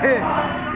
है।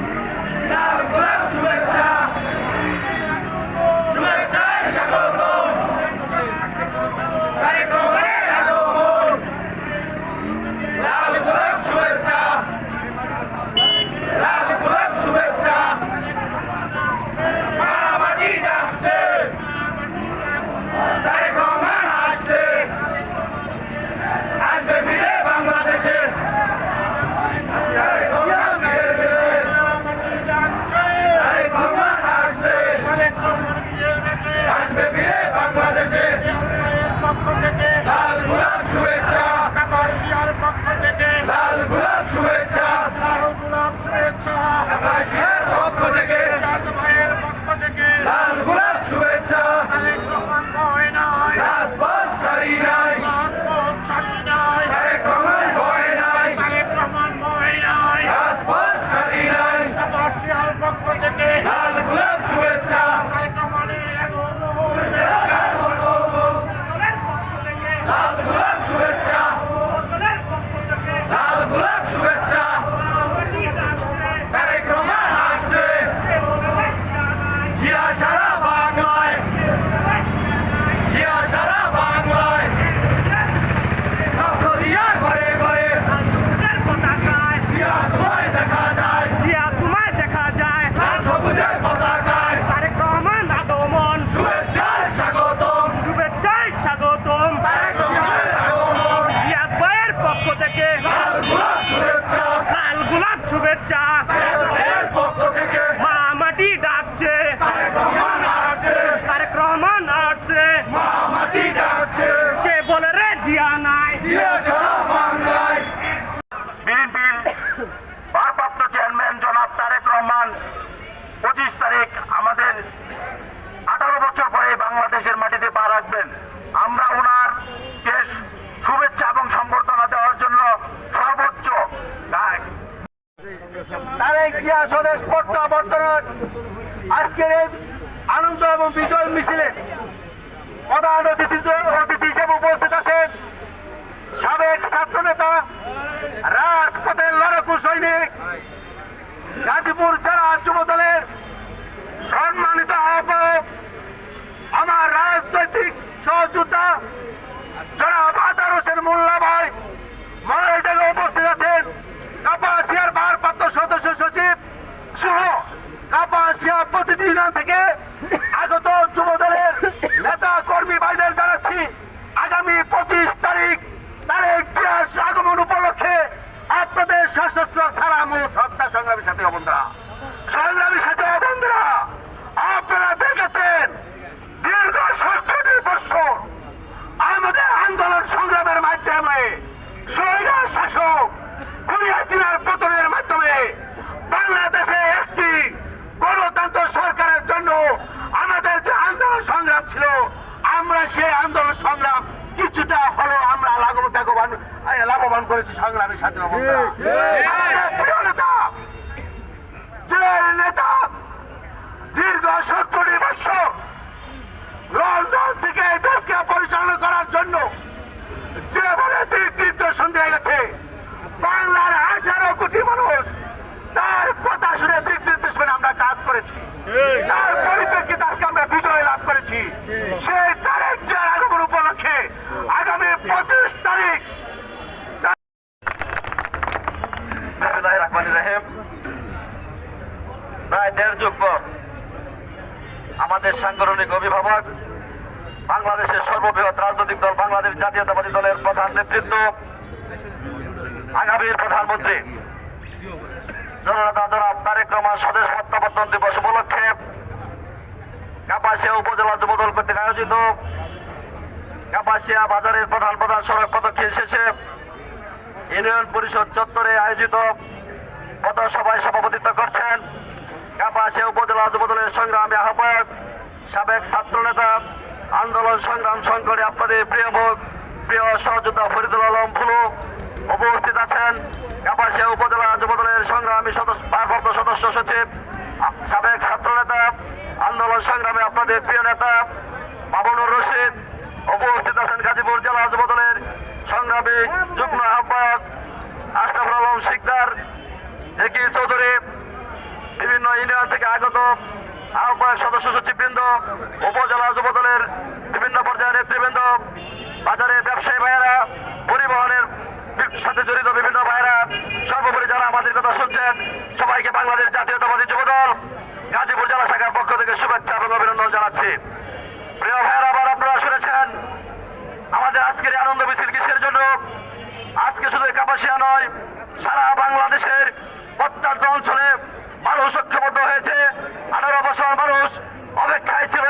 শুভেচ্ছা লাল গোলাপ শুভেচ্ছা লাল গোলাপ শুভেচ্ছা তারেক রহমান আসছে জিয়া সারা বাংলায় জিয়া সারা বাংলায় লক্ষ দিয়া ঘরে ঘরে জিয়া তোমায় দেখা যায় জিয়া তোমায় দেখা যায় লাল সবুজের পতাকায় তারেক রহমান আগমন শুভেচ্ছার স্বাগতম শুভেচ্ছায় স্বাগতম তারেক রহমানের আগমন রিয়াজ ভাইয়ের পক্ষ থেকে লাল গোলাপ শুভেচ্ছা লাল গোলাপ শুভেচ্ছা তারেক রহমানের পক্ষ থেকে মা মাটি ডাকছে তারেক রহমান আসছে তারেক রহমান আসছে মা মাটি ডাকছে কে বলে রে জিয়া নাই জিয়া সারা বাংলায় বিএনপির ভারপ্রাপ্ত চেয়ারম্যান জনাব তারেক রহমান পঁচিশ তারিখ আমাদের আঠারো বছর পরে বাংলাদেশের মাটিতে পা রাখবেন আমরা ওনার শুভেচ্ছা এবং সম্বর্ধনা দেওয়ার জন্য সর্বোচ্চ স্বদেশ আজকের এই আনন্দ এবং বিজয় মিছিলে প্রধান অতিথি অতিথি হিসেবে উপস্থিত আছেন সাবেক ছাত্রনেতা, রাজপথের লড়াকু সৈনিক, গাজীপুর জেলা যুব দলের সম্মানিত আহ্বায়ক আমার রাজনৈতিক সহযোদ্ধা জনাব আদার মোল্লা ভাই মডেলটাকে উপস্থিত আছেন, কাপাসিয়ার ভারপ্রাপ্ত সদস্য সচিব সহ কাপাসিয়া প্রতিটি ইউনিয়ন থেকে আগত যুব দলের নেতা কর্মী ভাইদের জানাচ্ছি, আগামী পঁচিশ তারিখ তারেক জিয়ার আগমন উপলক্ষে আপনাদের সশস্ত্র সালাম ও শ্রদ্ধা সংগ্রামী সাথে বন্ধুরা সংগ্রামী সাথে বন্ধুরা আপনারা দেখেছেন দীর্ঘ সত্তরটি বছর আমাদের আন্দোলন সংগ্রামের মাধ্যমে শহীদের শাসক খুনি হাসিনার পতনের মাধ্যমে বাংলাদেশে একটি গণতন্ত্র সরকারের জন্য আমাদের যে আন্দোলন সংগ্রাম ছিল আমরা সেই আন্দোলন সংগ্রাম কিছুটা হলেও আমরা লাঘব লাভবান লাভবান করেছি সংগ্রামের সাথে আমাদের প্রিয় নেতা! যে নেতা! দীর্ঘ সত্তরটি বছর লন্ডন থেকে এই দেশকে পরিচালনা করার জন্য যেভাবে দিক নির্দেশন দিয়ে গেছে বাংলার হাজারো কোটি মানুষ তার কথা শুনে দিক নির্দেশ মেনে আমরা কাজ করেছি। তার পরিপ্রেক্ষিতে আজকে আমরা বিজয় লাভ করেছি। সেই তারিখ যার আগমন উপলক্ষে আগামী পঁচিশ তারিখ আমাদের সাংগঠনিক অভিভাবক, বাংলাদেশের সর্ববৃহৎ রাজনৈতিক দল, বাংলাদেশ জাতীয়তাবাদী দলের প্রধান নেতৃত্ব, আগামীর প্রধানমন্ত্রী। জননেতা জনাব রহমান স্বদেশ প্রত্যাবর্তন দিবস উপলক্ষে কাপাসিয়া উপজেলা যুবদল কর্তৃক আয়োজিত কাপাসিয়া বাজারের প্রধান প্রধান সড়ক প্রদক্ষিণ শেষে ইউনিয়ন পরিষদ চত্বরে আয়োজিত পথসভায় সভাপতিত্ব করছেন কাপাসিয়া উপজেলা যুবদলের সংগ্রামী আহ্বায়ক সাবেক ছাত্রনেতা আন্দোলন সংগ্রাম সংকটে আপনাদের প্রিয় প্রিয় সহযোদ্ধা ফরিদুল আলম ফুলু উপস্থিত আছেন। কাপাসিয়া উপজেলা যুবদলের সংগ্রামী সদস্য সদস্য সচিব, সাবেক ছাত্রনেতা আন্দোলন সংগ্রামে আপনাদের প্রিয় নেতা, বাবনুর রশিদ উপস্থিত আছেন গাজীপুর জেলা যুবদলের সংগ্রামী যুগ্ম আহ্বায়ক আশরাফুল আলম শিকদার একে চৌধুরী, বিভিন্ন ইউনিয়ন থেকে আগত আহ্বায়ক সদস্য সচিববৃন্দ, উপজেলা যুব দলের বিভিন্ন পর্যায়ের নেতৃবৃন্দ, বাজারের ব্যবসায়ী ভাইয়েরা, পরিবহনের সাথে জড়িত বিভিন্ন ভাইয়েরা, সর্বোপরি যারা আমাদের কথা শুনছেন, সবাইকে বাংলাদেশ জাতীয়তাবাদী যুবদল, গাজীপুর জেলা শাখার পক্ষ থেকে শুভেচ্ছা এবং অভিনন্দন জানাচ্ছি। প্রিয় ভাইয়েরা, আবার আপনারা শুনেছেন, আমাদের আজকের আনন্দ মিছিল কিসের জন্য? আজকে শুধু একাপাশিয়া নয়, সারা বাংলাদেশের প্রত্যন্ত অঞ্চলে মানুষ ঐক্যবদ্ধ হয়েছে। আঠারো বছর মানুষ অপেক্ষায় ছিল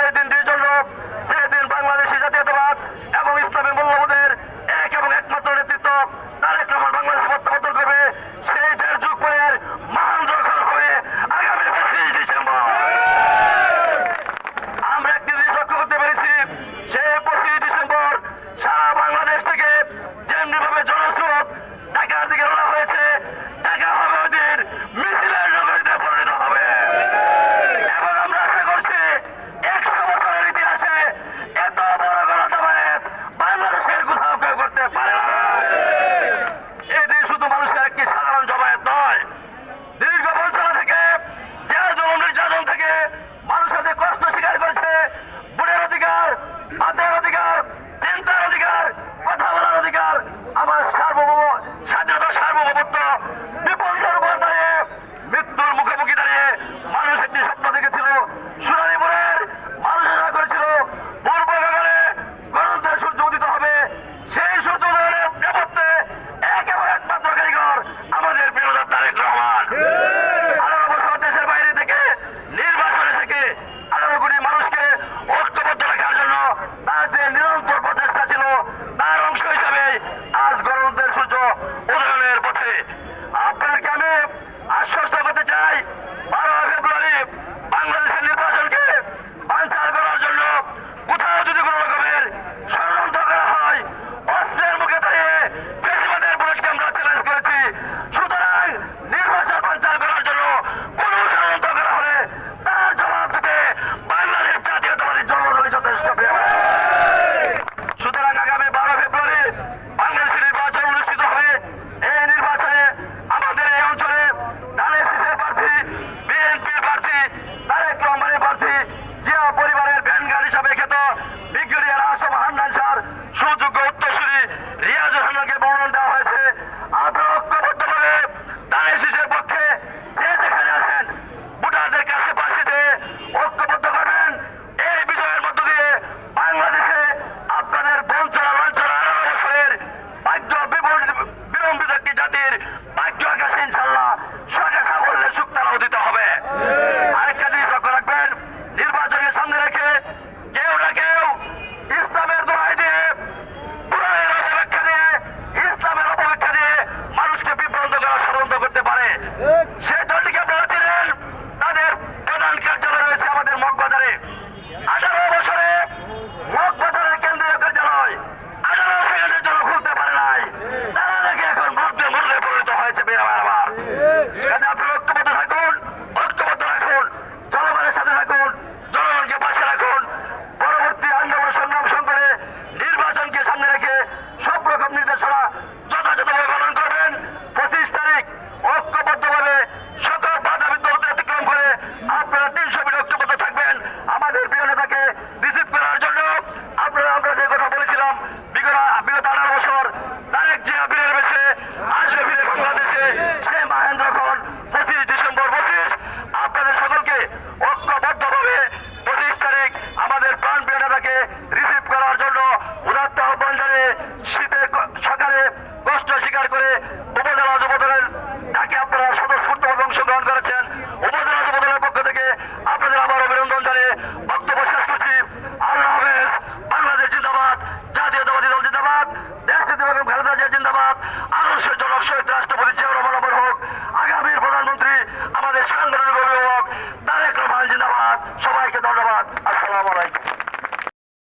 তারা